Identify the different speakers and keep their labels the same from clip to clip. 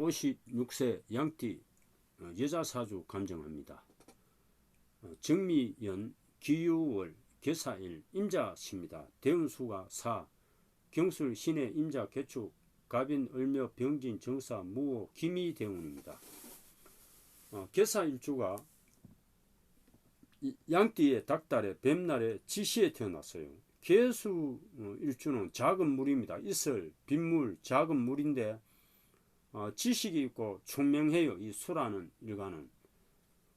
Speaker 1: 56세 양띠 어, 여자 사주 감정합니다. 어, 정미연 기유월 개사일 임자십니다. 대운수가 4 경술 신의 임자 개축 갑인 을묘 병진 정사 무호 기미 대운입니다. 어, 개사일주가 이- 양띠의 닭달에 뱀날에 지시에 태어났어요. 개수 어, 일주는 작은 물입니다. 이슬, 빗물, 작은 물인데 어, 지식이 있고 총명해요. 이 수라는 일가는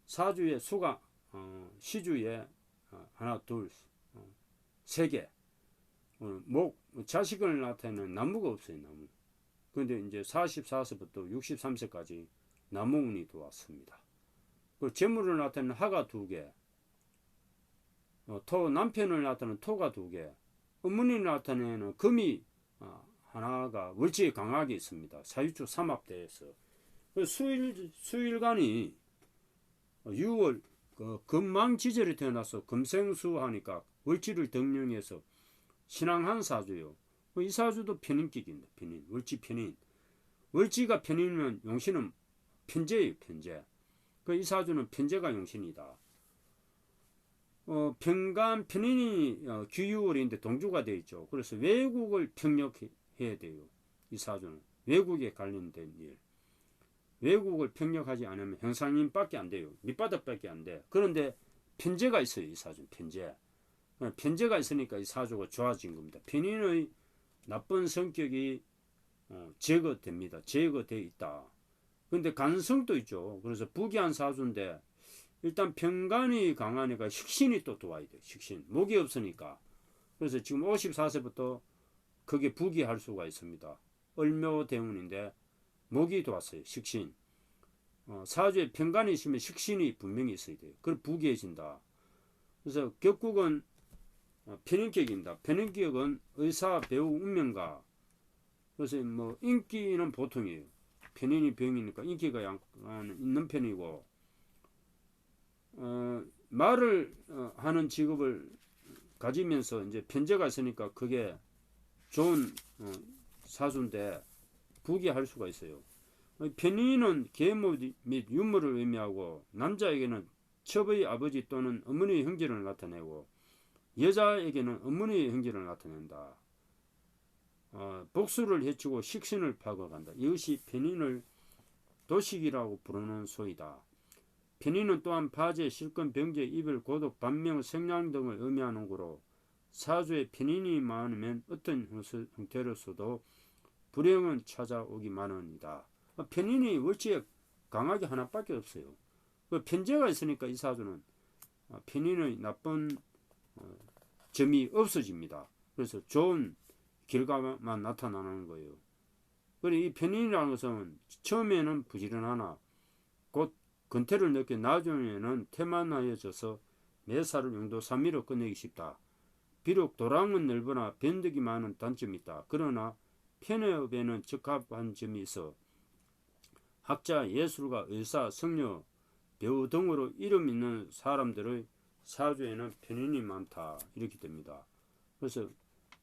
Speaker 1: 사주의 수가 어, 시주에 어, 하나, 둘, 어, 세 개. 어, 목 자식을 나타내는 나무가 없어요. 나무. 그런데 이제 44세부터 63세까지 나무운이 들어왔습니다. 그 재물을 나타내는 하가 두 개, 어, 토 남편을 나타내는 토가 두 개, 어머니를 나타내는 금이 어, 하나가 월지에 강하게 있습니다. 사유축 삼합대에서 그 수일 수일간이 6월 그 금망지절에 태어나서 금생수 하니까 월지를 덕령해서 신앙한 사주요. 그이 사주도 편인격입니다. 편인 월지 편인 월지가 편인이면 용신은 편제예요. 편제. 그 이 사주는 편제가 용신이다. 어, 평간 편인이 어, 규유월인데 동주가 되어 있죠. 그래서 외국을 평력해 야 돼요. 이 사주는 외국에 관련된 일. 외국을 평력하지 않으면 형상님밖에 안 돼요. 밑바닥밖에 안 돼. 그런데 편제가 있어요. 이 사주는 편제. 어, 편제가 있으니까 이 사주가 좋아진 겁니다. 편인의 나쁜 성격이 어, 제거됩니다. 제거돼 있다. 근데 간성도 있죠. 그래서 부기한 사주인데 일단 평간이 강하니까 식신이 또 도와야 돼요. 식신. 목이 없으니까. 그래서 지금 54세부터 그게 부기할 수가 있습니다. 을묘 대운인데 목이 도왔어요. 식신. 어, 사주에 평간이 있으면 식신이 분명히 있어야 돼요. 그걸 부기해진다. 그래서 격국은 어, 편인격입니다. 편인격은 의사, 배우, 운명가. 그래서 뭐 인기는 보통이에요. 편인이 병이니까 인기가 있는 편이고 어, 말을 어, 하는 직업을 가지면서 이제 편제가 있으니까 그게 좋은 어, 사주인데 부기할 수가 있어요. 어, 편인은 계모 및 유무를 의미하고 남자에게는 첩의 아버지 또는 어머니의 형제를 나타내고 여자에게는 어머니의 형제를 나타낸다. 어, 복수를 해치고 식신을 파고간다. 이것이 편인을 도식이라고 부르는 소이다. 편인은 또한 파제, 실권, 병제, 이별, 고독, 반명, 성량 등을 의미하는 거로 사주에 편인이 많으면 어떤 형태로서도 불행은 찾아오기 마련이다. 어, 편인이 월지에 강하게 하나밖에 없어요. 그 편제가 있으니까 이 사주는 어, 편인의 나쁜 어, 점이 없어집니다. 그래서 좋은 결과만 나타나는 거예요. 그리고 이 편인이라는 것은 처음에는 부지런하나 곧 근태를 느껴 나중에는 태만하여져서 매사를 용도 삼미로 끝내기 쉽다. 비록 도랑은 넓으나 변덕이 많은 단점이 있다. 그러나 편협에는 적합한 점이 있어 학자, 예술가, 의사, 성녀, 배우 등으로 이름 있는 사람들의 사주에는 편인이 많다. 이렇게 됩니다. 그래서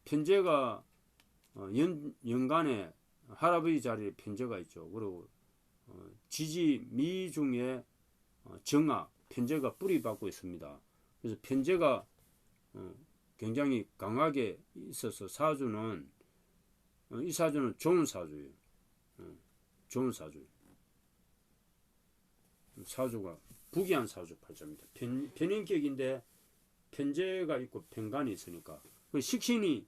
Speaker 1: 편제가 어, 연, 연간에 할아버지 자리에 편제가 있죠. 그리고 어, 지지 미 중에 어, 정화 편제가 뿌리 받고 있습니다. 그래서 편제가 어, 굉장히 강하게 있어서 사주는 어, 이 사주는 좋은 사주예요. 어, 좋은 사주. 사주가 부기한 사주 팔자입니다. 편, 편인격인데 편제가 있고 편간이 있으니까 그 식신이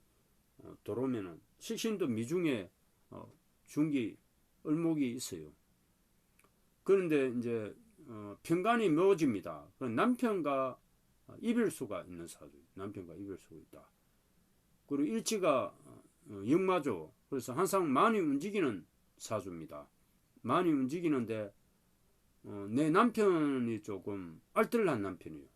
Speaker 1: 어, 들어오면은 식신도 미중에 어, 중기 을목이 있어요. 그런데 이제 어, 편간이 묘집니다. 그럼 남편과 어, 이별수가 있는 사주. 남편과 이별수가 있다. 그리고 일치가 어, 어, 역마죠. 그래서 항상 많이 움직이는 사주입니다. 많이 움직이는데 어, 내 남편이 조금 알뜰한 남편이에요.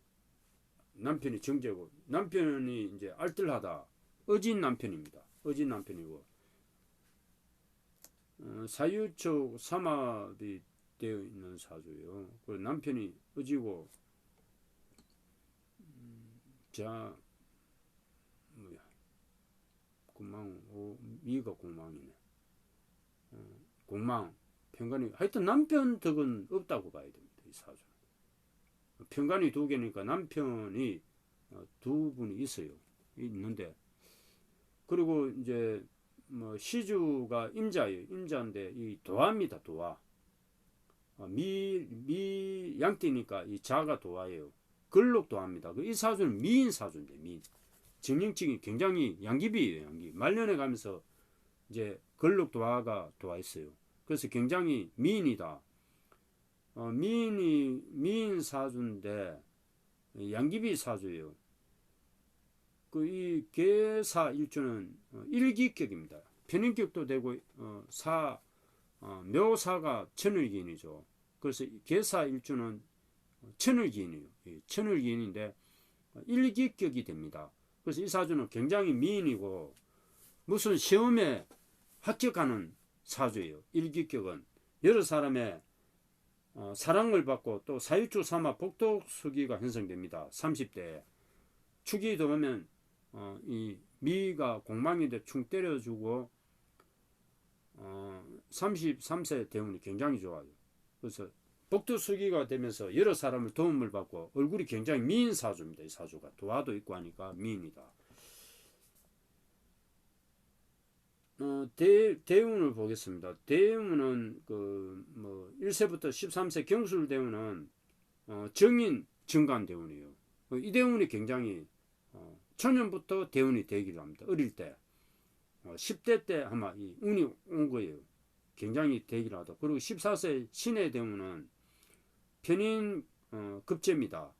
Speaker 1: 남편이 정제고 남편이 이제 알뜰하다. 어진 남편입니다. 어진 남편이고 어, 사유축 삼합이 되어 있는 사주요. 그 남편이 어지고 음, 자 뭐야 공망 오, 미가 공망이네. 어, 공망 평간이 하여튼 남편 덕은 없다고 봐야 됩니다. 이 사주는. 평간이 두 개니까 남편이 어, 두 분이 있어요. 있는데 그리고 이제 뭐 시주가 임자예요. 임자인데 이 도화입니다. 도화. 어, 미, 미 양띠니까 이 자가 도화예요. 걸록 도화입니다. 그이 사주는 미인 사주인데 미인. 정령층이 굉장히 양기비예요. 양기. 말년에 가면서 이제 걸록 도화가 도화했어요. 그래서 굉장히 미인이다. 어, 미인이 미인 사주인데 양기비 사주예요. 그이 계사 일주는 어, 일기격입니다. 편인격도 되고 어, 사 어, 묘사가 천을기인이죠. 그래서 이 계사 일주는 천을기인이에요. 예, 천을기인인데 어, 일기격이 됩니다. 그래서 이 사주는 굉장히 미인이고 무슨 시험에 합격하는 사주예요. 일기격은 여러 사람의 어, 사랑을 받고 또 사유축 삼아 복덕수기가 형성됩니다. 30대에 축이 들어오면 어, 이 미가 공망인데 충 때려주고 어, 33세 대운이 굉장히 좋아요. 그래서 복덕수기가 되면서 여러 사람을 도움을 받고 얼굴이 굉장히 미인 사주입니다. 이 사주가 도화도 있고 하니까 미인이다. 어, 대, 대운을 보겠습니다. 대운은 그뭐 1세부터 13세 경술 대운은 어, 정인 정관 대운이에요. 어, 이 대운이 굉장히 어, 초년부터 대운이 되기도 합니다. 어릴 때 어, 10대 때 아마 이 운이 온 거예요. 굉장히 되기도. 그리고 14세 신의 대운은 편인 어, 급제입니다.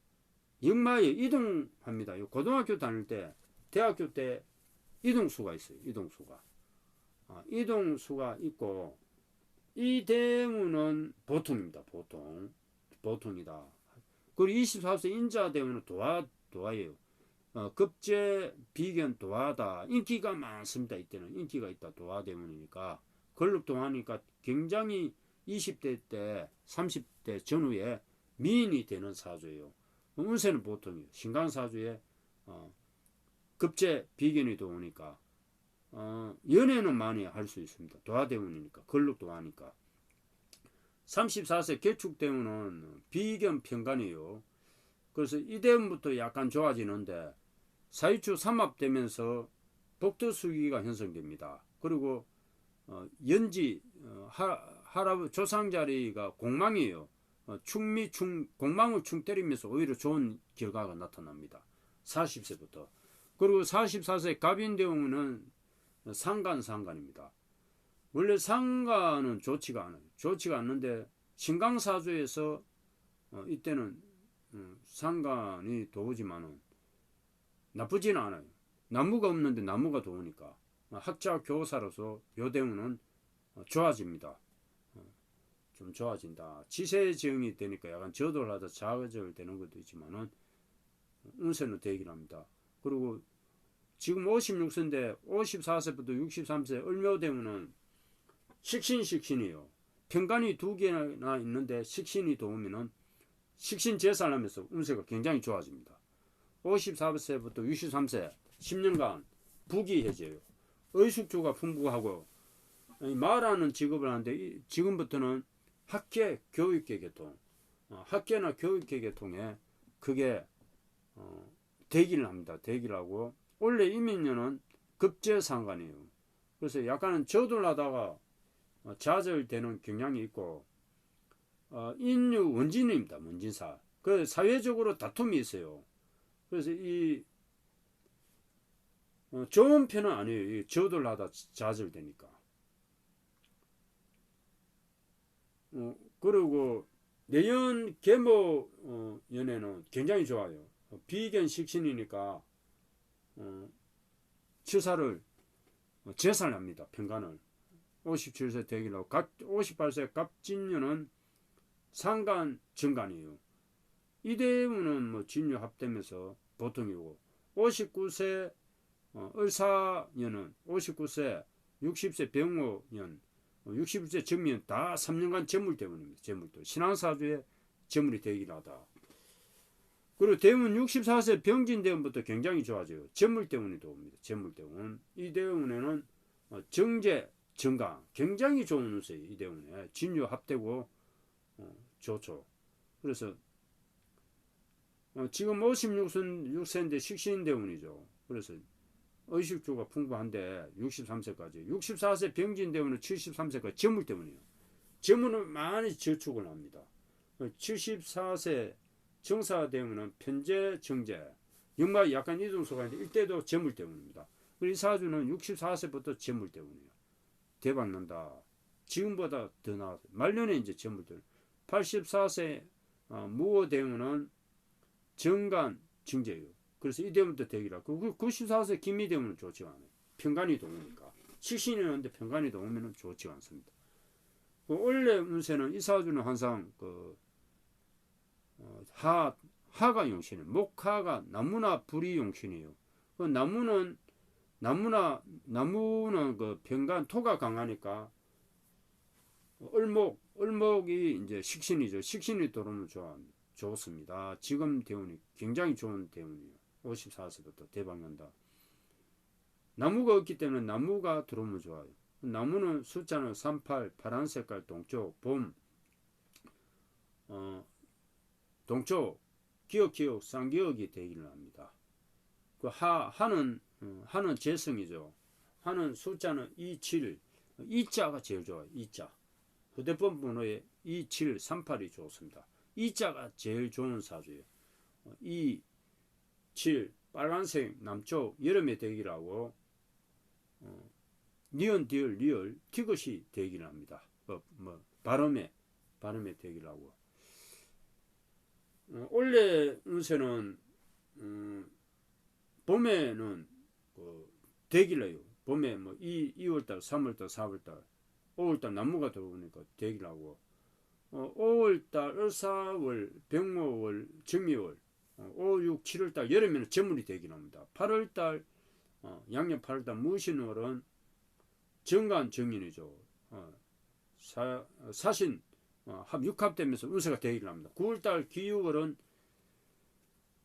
Speaker 1: 역마에 이동합니다. 고등학교 다닐 때, 대학교 때 이동수가 있어요. 이동수가. 아, 이동수가 있고 이 대문은 보통입니다. 보통 보통이다. 그리고 24세 인자 대문은 도화 도화예요. 어, 급제 비견 도화다. 인기가 많습니다. 이때는 인기가 있다. 도화 대문이니까 걸룩 도화니까 굉장히 20대 때 30대 전후에 미인이 되는 사주예요. 운세는 보통이에요. 신강 사주에 어, 급제 비견이 도오니까 어, 연애는 많이 할 수 있습니다. 도화대운이니까 걸룩도 하니까 34세 개축대운은 비견 편간이에요. 그래서 이 대운부터 약간 좋아지는데 사유추 삼합되면서 복도수기가 형성됩니다. 그리고 어, 연지 어, 하, 할아버 조상 자리가 공망이에요. 어, 충미 충 공망을 충 때리면서 오히려 좋은 결과가 나타납니다. 40세부터 그리고 44세 갑인대운은 상간 상간입니다. 원래 상간은 좋지가 않아요. 좋지가 않는데 신강사주에서 어, 이때는 음, 상간이 도우지만은 나쁘지는 않아요. 나무가 없는데 나무가 도우니까 학자 교사로서 요대우는 어, 좋아집니다. 어, 좀 좋아진다. 지세정이 되니까 약간 저돌 하다 좌절 되는 것도 있지만은 운세는 되긴 합니다. 그리고 지금 56세인데 54세부터 63세 을묘대운은 식신식신이에요. 평간이 두 개나 있는데 식신이 도우면은 식신 제살하면서 운세가 굉장히 좋아집니다. 54세부터 63세 10년간 부귀해져요. 의숙주가 풍부하고 말하는 직업을 하는데 지금부터는 학계 교육계 계통 어, 학계나 교육계 계통에 그게 어, 대기를 합니다. 대기를 하고 원래 이민년은 급제상관이에요. 그래서 약간은 저돌하다가 어, 좌절되는 경향이 있고 어, 인류 원진입니다. 원진사. 그 사회적으로 다툼이 있어요. 그래서 이 어, 좋은 편은 아니에요. 저돌하다 좌절되니까. 어, 그리고 내연 계모 어, 연애는 굉장히 좋아요. 어, 비견 식신이니까 어, 치사를 어, 재산합니다. 평간을 57세 되기로 58세 갑진년은 상간 정간이에요. 이 대문은 뭐 진유 합되면서 보통이고 59세 어, 을사년은 59세 60세 병호년 60세 정년 다 3년간 재물대문입니다. 재물도 신앙사주에 재물이 되기를 하다. 그리고 대운 64세 병진 대운부터 굉장히 좋아져요. 재물 대운이 도옵니다. 재물 대운. 이 대운에는 어, 정제, 정강 굉장히 좋은 운세예요. 이 대운에 진유 합되고 어, 좋죠. 그래서 어, 지금 56세, 6세인데 식신 대운이죠. 그래서 의식주가 풍부한데 63세까지 64세 병진 대운은 73세까지 재물 때문이에요. 재물은 많이 저축을 합니다. 74세 정사 대운은 편재 정재 영마 약간 이동수가 있는데 이때도 재물 때문입니다. 이 사주는 64세부터 재물 때문이에요. 대박 난다. 지금보다 더 나아서 말년에 이제 재물 때문. 84세 어, 무호 대운은 정간 증제예요. 그래서 이 대운도 대기라. 그 94세 김미 대운은 좋지가 않아요. 평간이 동우니까. 70년인데 평간이 동우면 좋지 않습니다. 그 원래 운세는 이 사주는 항상 그 어, 하 하가 용신이에요. 목하가 나무나 불이 용신이에요. 그 나무는 나무나 나무는 그 평간 토가 강하니까 을목 을목이 이제 식신이죠. 식신이 들어오면 좋아 좋습니다. 지금 대운이 굉장히 좋은 대운이에요. 54세부터 대박 난다. 나무가 없기 때문에 나무가 들어오면 좋아요. 나무는 숫자는 38, 파란 색깔 동쪽, 봄, 어, 동쪽, 기억, 기억, 쌍기억이 되기를 합니다. 그 하, 하는, 어, 하는 재성이죠. 하는 숫자는 27, 이자가 제일 좋아요. 이자. 휴대폰 번호에 2738이 좋습니다. 이자가 제일 좋은 사주예요. 2, 7, 빨간색 남쪽 여름에 대기라고 어, 니은 디얼 리얼 티것이 되기를 합니다. 어, 뭐 발음에 발음에 되기라고. 어, 원래 운세는 음, 봄에는 그 대기래요. 봄에 뭐 2, 2월달, 3월달, 4월달, 5월달 나무가 들어오니까 대기라고. 어, 5월달, 을사월, 병모월, 정미월, 어, 5, 6, 7월달 여름에는 재물이 되긴 합니다. 8월달, 어, 양력 8월달 무신월은 정관 정인이죠. 어, 사, 사신 어, 합 육합되면서 운세가 되기를 합니다. 9월달 기유월은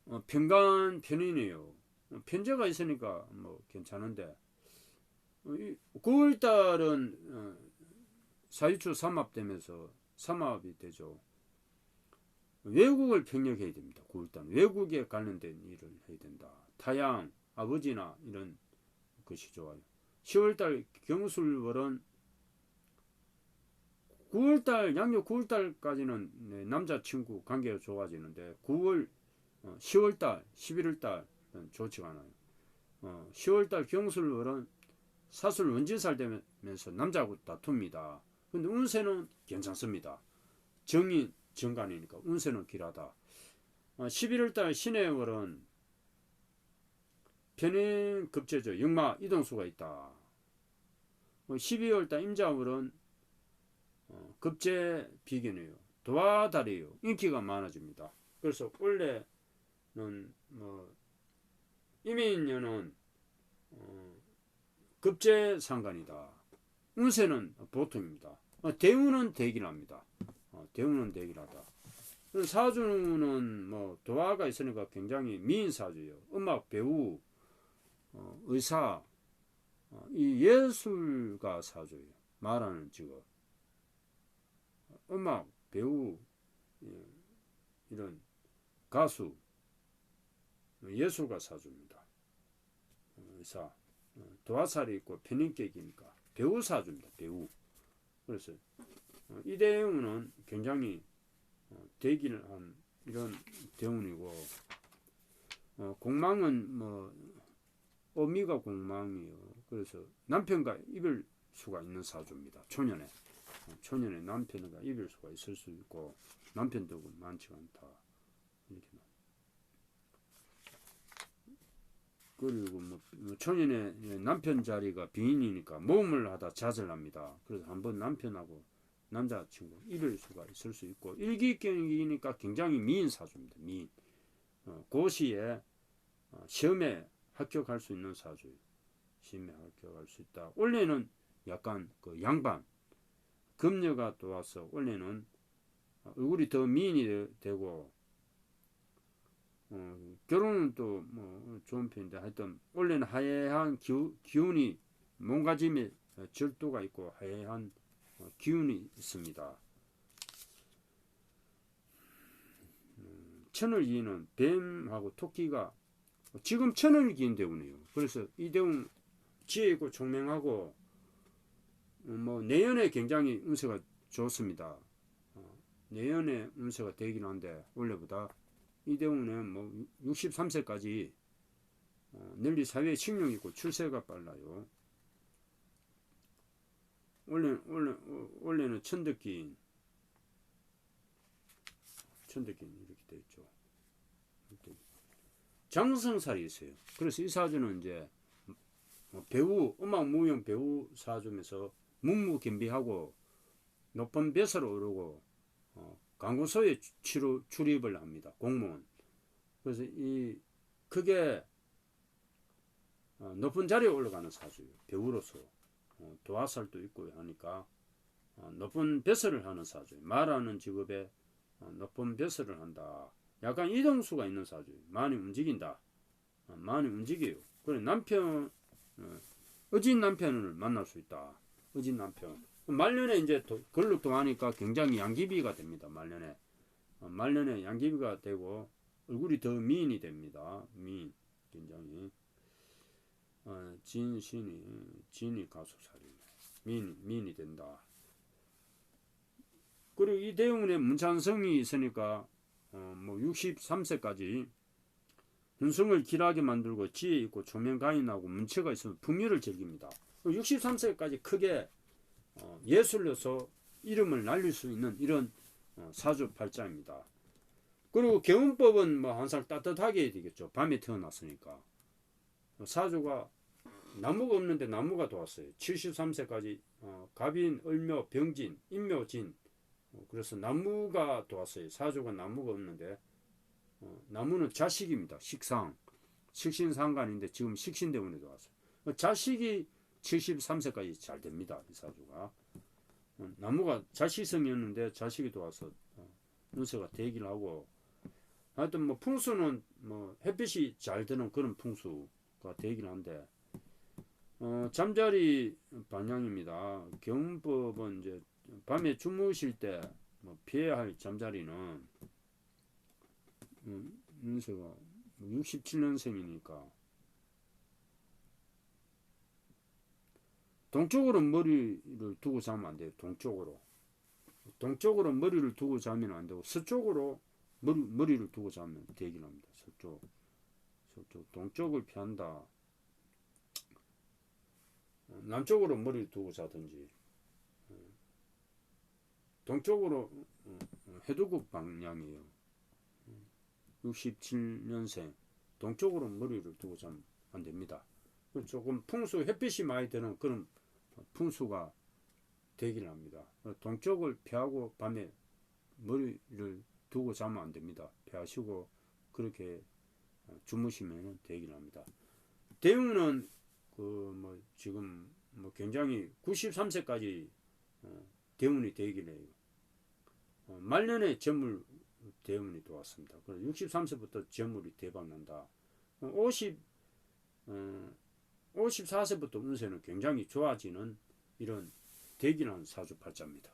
Speaker 1: 어, 평간 편인이에요. 어, 편제가 있으니까 뭐 괜찮은데 어, 9월달은 어, 사유초 삼합되면서 삼합이 되죠. 외국을 평력해야 됩니다. 9월달 외국에 관련된 일을 해야 된다. 타양, 아버지나 이런 것이 좋아요. 10월달 경술월은 9월달 양력 9월달까지는 네, 남자친구 관계가 좋아지는데 9월, 어, 10월달, 11월달은 좋지가 않아요. 어, 10월달 경술월은 사술 원진살 되면서 남자하고 다툽니다. 근데 운세는 괜찮습니다. 정인, 정간이니까 운세는 길하다. 어, 11월달 신해월은 편인 급제죠. 역마 이동수가 있다. 12월달 임자월은 어, 급제 비견이에요. 도와다리요. 인기가 많아집니다. 그래서 원래는 뭐 이민년은 어, 급제 상관이다. 운세는 보통입니다. 어, 대운은 대기랍니다. 어, 대운은 대기라다. 사주는 뭐 도화가 있으니까 굉장히 미인 사주예요. 음악 배우, 어, 의사, 어, 이 예술가 사주예요. 말하는 직업. 음악, 배우, 예, 이런 가수, 예술가 사주입니다. 어, 의사, 어, 도화살이 있고 편인격이니까 배우 사주입니다. 배우. 그래서 어, 이 대운은 굉장히 대기를 한 이런 대운이고 공망은 뭐 어미가 공망이요. 그래서 남편과 이별 수가 있는 사주입니다. 초년에 초년에 남편과 이별 수가 있을 수 있고 남편 덕은 많지가 않다. 이렇게 그리고 뭐, 뭐 초년에 남편 자리가 빈이니까 모험을 하다 좌절합니다. 그래서 한번 남편하고 남자친구 이별 수가 있을 수 있고 일기경이니까 굉장히 미인 사주입니다. 미인. 어, 고시에 어, 시험에 합격할 수 있는 사주예요. 시험에 합격할 수 있다. 원래는 약간 그 양반 금녀가 또 와서 원래는 얼굴이 더 미인이 되고 어, 결혼은 또 뭐 좋은 편인데 하여튼 원래는 하얘한 기운이 몸가짐에 어, 절도가 있고 하야한 어, 기운이 있습니다. 음, 천을기는 뱀하고 토끼가 지금 천을기인 대운이에요. 그래서 이 대운 지혜 있고 총명하고 어, 뭐 내연에 굉장히 운세가 좋습니다. 어, 내연의 운세가 되긴 한데 원래보다 이 대운은 뭐 63세까지 어, 널리 사회에 식령이 있고 출세가 빨라요. 원래 원래 어, 원래는 천덕기인 천덕기인 이렇게 돼 있죠. 장성살이 있어요. 그래서 이 사주는 이제 어, 배우 음악 무용 배우 사주면서 묵묵견비하고 높은 벼슬을 오르고 어, 강구소에 치료, 출입을 합니다. 공무원. 그래서 이 크게 어, 높은 자리에 올라가는 사주예요. 배우로서 어, 도화살도 있고 하니까 어, 높은 벼슬을 하는 사주예요. 말하는 직업에 어, 높은 벼슬을 한다. 약간 이동수가 있는 사주예요. 많이 움직인다. 어, 많이 움직여요. 그래 남편 어, 어진 남편을 만날 수 있다. 어진 남편. 말년에 이제 도, 걸룩도 하니까 굉장히 양귀비가 됩니다. 말년에 어, 말년에 양귀비가 되고 얼굴이 더 미인이 됩니다. 미인 굉장히 어, 진신이 진이 가수살이 미인 미인이 된다. 그리고 이 대운에 문찬성이 있으니까 어, 뭐 63세까지 hun성을 길하게 만들고 지혜 있고 조명가인하고 문체가 있으면 풍요를 즐깁니다. 63세까지 크게 어, 예술로서 이름을 날릴 수 있는 이런 어, 사주팔자입니다. 그리고 개운법은 뭐 항상 따뜻하게 되겠죠. 밤에 태어났으니까. 사주가 나무가 없는데 나무가 도왔어요. 73세까지 어, 갑인, 을묘, 병진, 인묘진. 어, 그래서 나무가 도왔어요. 사주가 나무가 없는데 어, 나무는 자식입니다. 식상. 식신상관인데 지금 식신대운에 도왔어요. 어, 자식이 73세까지 잘 됩니다. 이 사주가. 어, 나무가 자식성이었는데 자식이 도와서 어, 운세가 되기를 하고 하여튼 뭐 풍수는 뭐 햇빛이 잘 드는 그런 풍수 가 되긴 한데 어, 잠자리 방향입니다. 경법은 이제 밤에 주무실 때 뭐 피해야 할 잠자리는 음, 운세가 67년생이니까 동쪽으로 머리를 두고 자면 안 돼요. 동쪽으로. 동쪽으로 머리를 두고 자면 안 되고 서쪽으로 머리, 머리를 두고 자면 되긴 합니다. 서쪽. 서쪽. 동쪽을 피한다. 어, 남쪽으로 머리를 두고 자든지. 어, 동쪽으로 어, 해두국 방향이에요. 67년생. 동쪽으로 머리를 두고 자면 안 됩니다. 조금 풍수 햇빛이 많이 드는 그런 풍수가 되기를 합니다. 동쪽을 피하고 밤에 머리를 두고 자면 안 됩니다. 피하시고 그렇게 주무시면 되기를 합니다. 대운은 그 뭐 지금 뭐 굉장히 93세까지 어, 대운이 되긴 해요. 어, 말년에 재물 대운이. 그래서 63세부터 재물이 대박 난다. 50 어, 54세부터 운세는 굉장히 좋아지는 이런 대기는 사주팔자입니다.